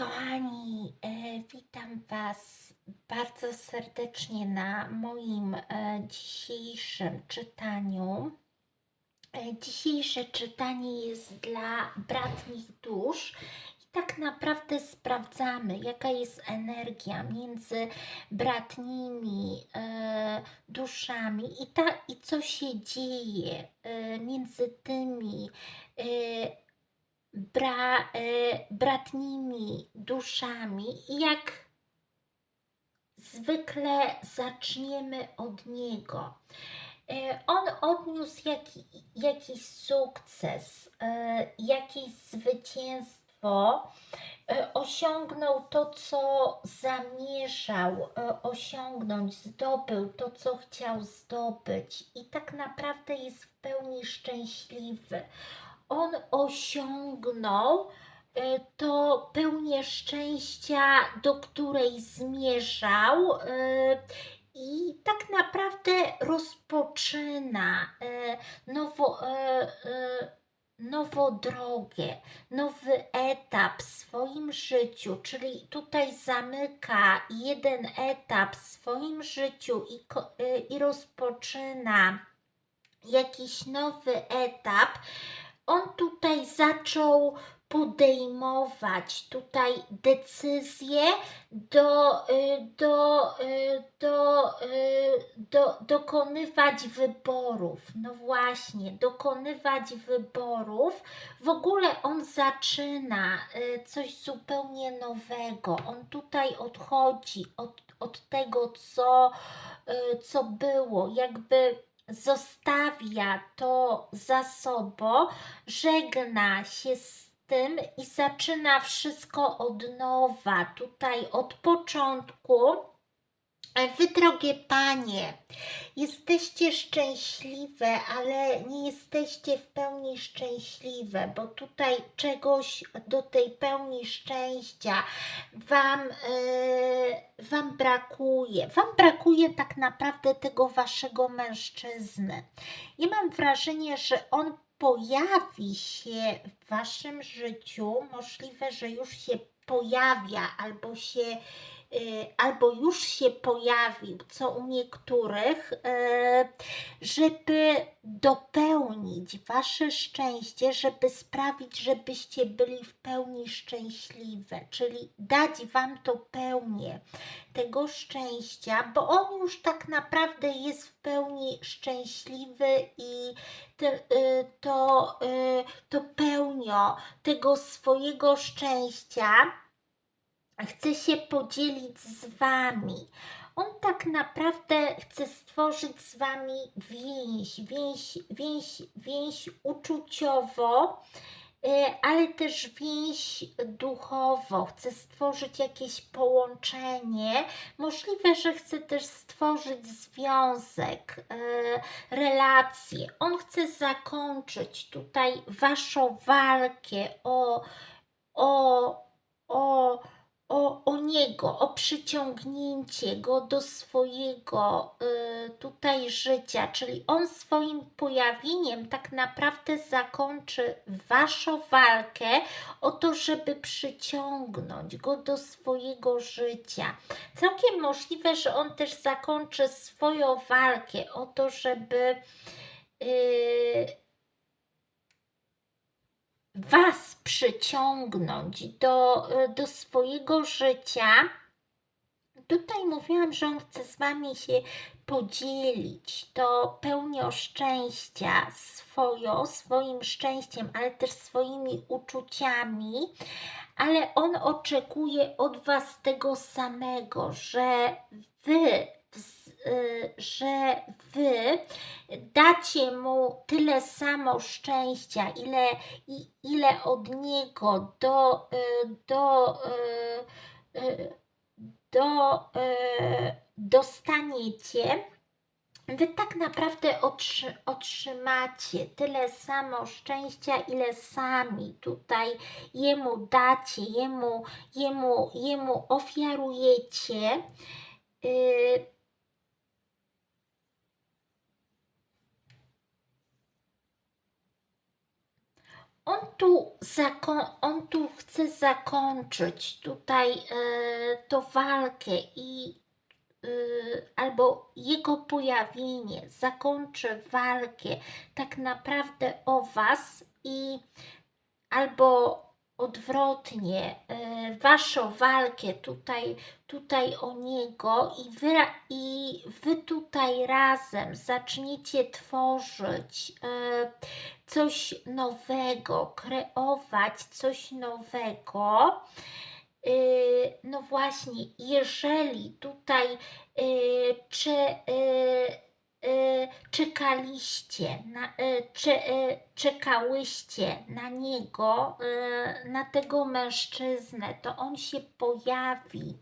Kochani, e, witam Was bardzo serdecznie na moim e, dzisiejszym czytaniu. E, dzisiejsze czytanie jest dla bratnich dusz i tak naprawdę sprawdzamy, jaka jest energia między bratnimi duszami i, ta, i co się dzieje między tymi bra, e, bratnimi duszami. I jak zwykle zaczniemy od niego. E, On odniósł jaki, jakiś sukces, e, jakieś zwycięstwo, osiągnął to, co zamierzał osiągnąć, zdobył to, co chciał zdobyć. I tak naprawdę jest w pełni szczęśliwy on osiągnął e, to pełnię szczęścia, do której zmierzał e, i tak naprawdę rozpoczyna e, nowo, nową drogę, nowy etap w swoim życiu, czyli tutaj zamyka jeden etap w swoim życiu i, i rozpoczyna jakiś nowy etap, on tutaj zaczął podejmować tutaj decyzje do, y, do, y, do, y, do, dokonywać wyborów. No właśnie, dokonywać wyborów. W ogóle on zaczyna coś zupełnie nowego. On tutaj odchodzi od, od tego, co, co było, jakby zostawia to za sobą, żegna się z tym i zaczyna wszystko od nowa, tutaj od początku Wy, drogie panie, jesteście szczęśliwe, ale nie jesteście w pełni szczęśliwe, bo tutaj czegoś do tej pełni szczęścia wam, yy, wam brakuje. Wam brakuje tak naprawdę tego waszego mężczyzny. Ja mam wrażenie, że on pojawi się w waszym życiu, możliwe, że już się pojawia albo się albo już się pojawił, co u niektórych, y, żeby dopełnić Wasze szczęście, żeby sprawić, żebyście byli w pełni szczęśliwe, czyli dać Wam to pełnię tego szczęścia, bo on już tak naprawdę jest w pełni szczęśliwy i te, y, to, to pełnią tego swojego szczęścia chce się podzielić z Wami. On tak naprawdę chce stworzyć z Wami więź, więź, więź, więź uczuciowo, y, ale też więź duchowo. Chce stworzyć jakieś połączenie. Możliwe, że chce też stworzyć związek, y, relację. On chce zakończyć tutaj Waszą walkę o, o, o o, o niego, o przyciągnięcie go do swojego y, tutaj życia, czyli on swoim pojawieniem tak naprawdę zakończy waszą walkę o to, żeby przyciągnąć go do swojego życia. Całkiem możliwe, że on też zakończy swoją walkę o to, żeby. Y, Was przyciągnąć do, do swojego życia, tutaj mówiłam, że on chce z Wami się podzielić. To pełnią szczęścia swoją, swoim szczęściem, ale też swoimi uczuciami, ale on oczekuje od Was tego samego, że Wy że wy dacie mu tyle samo szczęścia, ile, ile od niego do, y, do, y, do, dostaniecie, wy tak naprawdę otrzymacie tyle samo szczęścia, ile sami tutaj jemu dacie, jemu, jemu, jemu ofiarujecie. On tu, on tu chce zakończyć tutaj e, tą walkę i e, albo jego pojawienie zakończy walkę tak naprawdę o Was i albo odwrotnie, e, waszą walkę tutaj, tutaj o niego i wy, i wy tutaj razem zaczniecie tworzyć e, coś nowego, kreować coś nowego. E, No właśnie, jeżeli tutaj czy, czekaliście, na, cze, e, czekałyście na niego, e, na tego mężczyznę, to on się pojawi.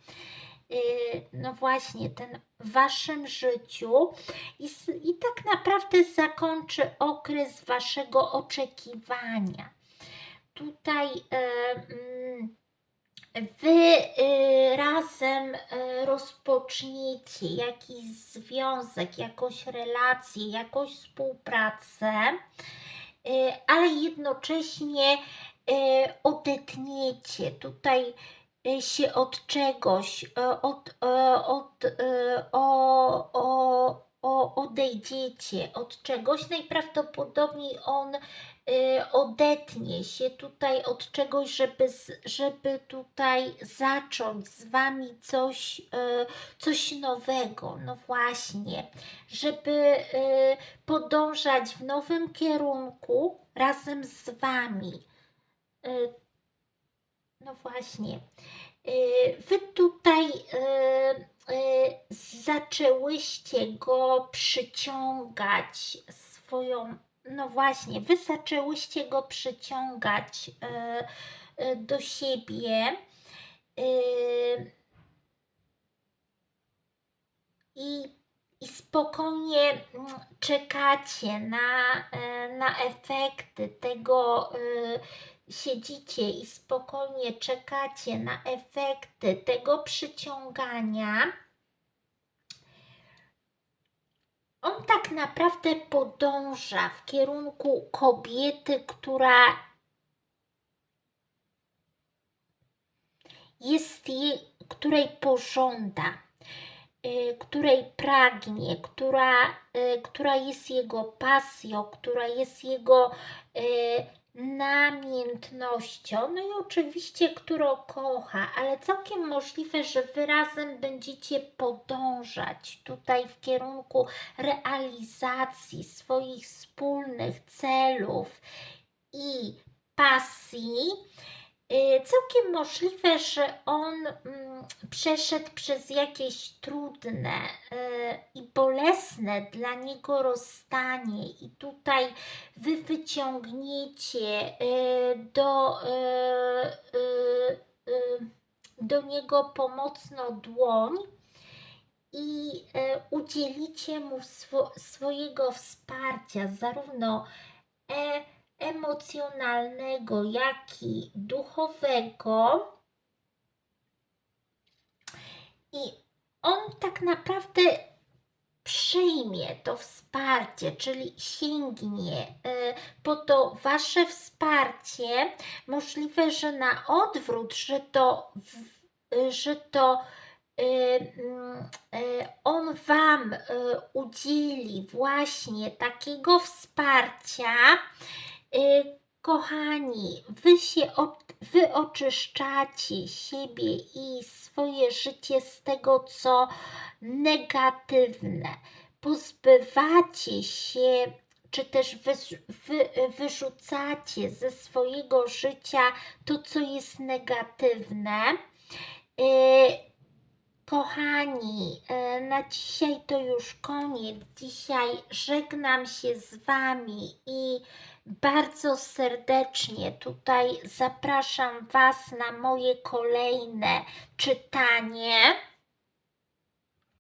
No właśnie, ten w waszym życiu i, i tak naprawdę zakończy okres waszego oczekiwania. Tutaj mm, wy y, razem y, rozpoczniecie jakiś związek, jakąś relację, jakąś współpracę, y, ale jednocześnie odetniecie tutaj się od czegoś, od, od, y, o, o, o, odejdziecie od czegoś. Najprawdopodobniej on y, odetnie się tutaj od czegoś, żeby, żeby tutaj zacząć z wami coś, y, coś nowego. No właśnie, żeby y, podążać w nowym kierunku razem z wami. Y, No właśnie. Y, Wy tutaj y, zaczęłyście go przyciągać swoją. No właśnie, wy zaczęłyście go przyciągać y, y, do siebie. y, I, i spokojnie mm, czekacie na, e, na efekty tego, y, siedzicie i spokojnie czekacie na efekty tego przyciągania. On tak naprawdę podąża w kierunku kobiety, która jest jej, której pożąda, której pragnie, która, y, która jest jego pasją, która jest jego y, namiętnością, no i oczywiście, którą kocha, ale całkiem możliwe, że wy razem będziecie podążać tutaj w kierunku realizacji swoich wspólnych celów i pasji. Y, Całkiem możliwe, że on mm, przeszedł przez jakieś trudne y, i bolesne dla niego rozstanie, i tutaj wy wyciągniecie y, do, do niego pomocną dłoń i udzielicie mu swo, swojego wsparcia, zarówno e, emocjonalnego, jak i duchowego. I on tak naprawdę przyjmie to wsparcie, czyli sięgnie y, po to wasze wsparcie. Możliwe, że na odwrót, że to, że to y, y, on wam udzieli właśnie takiego wsparcia. Y, Kochani, wy się wy oczyszczacie siebie i swoje życie z tego, co negatywne. Pozbywacie się, czy też wys- wy, wyrzucacie ze swojego życia to, co jest negatywne. Y, Kochani, na dzisiaj to już koniec. Dzisiaj żegnam się z Wami i bardzo serdecznie tutaj zapraszam Was na moje kolejne czytanie.